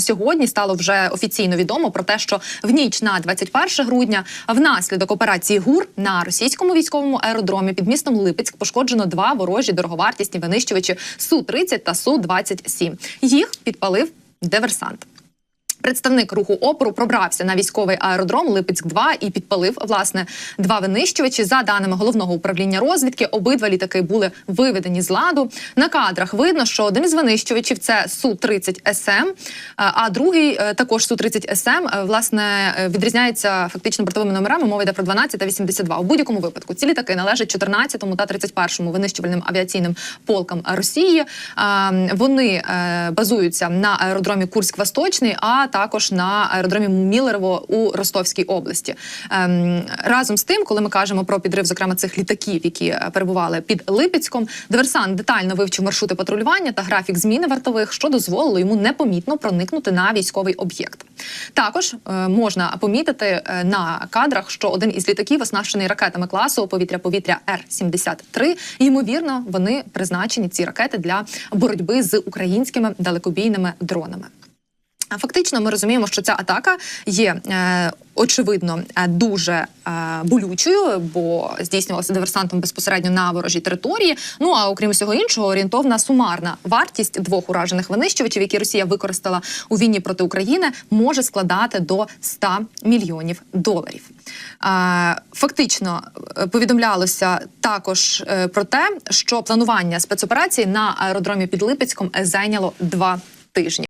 Сьогодні стало вже офіційно відомо про те, що в ніч на 21 грудня внаслідок операції ГУР на російському військовому аеродромі під містом Липецьк пошкоджено два ворожі дороговартісні винищувачі су 30 та су 27 Їх підпалив диверсант. Представник руху опору пробрався на військовий аеродром Липецьк 2 і підпалив власне два винищувачі. За даними головного управління розвідки, обидва літаки були виведені з ладу. На кадрах видно, що один із винищувачів це су 30 СМ, а другий е, також су 30 СМ, власне е, відрізняється фактично бортовими номерами. Мова йде про 12 та 82. У будь-якому випадку ці літаки належать 14 та 31 винищувальним авіаційним полкам Росії. Вони е, базуються на аеродромі Курськ-Восточний, а також на аеродромі Мілерово у Ростовській області. Ем, Разом з тим, коли ми кажемо про підрив, зокрема цих літаків, які е, перебували під Липецьком, диверсант детально вивчив маршрути патрулювання та графік зміни вартових, що дозволило йому непомітно проникнути на військовий об'єкт. Також е, можна помітити е, на кадрах, що один із літаків оснащений ракетами класу повітря-повітря Р-73. Ймовірно, вони призначені ці ракети для боротьби з українськими далекобійними дронами. Фактично, ми розуміємо, що ця атака є е, очевидно е, дуже е, болючою, бо здійснювалася диверсантом безпосередньо на ворожій території. Ну а окрім всього іншого, орієнтовна сумарна вартість двох уражених винищувачів, які Росія використала у війні проти України, може складати до 100 мільйонів доларів. Е, Фактично е, повідомлялося також е, про те, що планування спецоперації на аеродромі під Липецьком зайняло два тижні.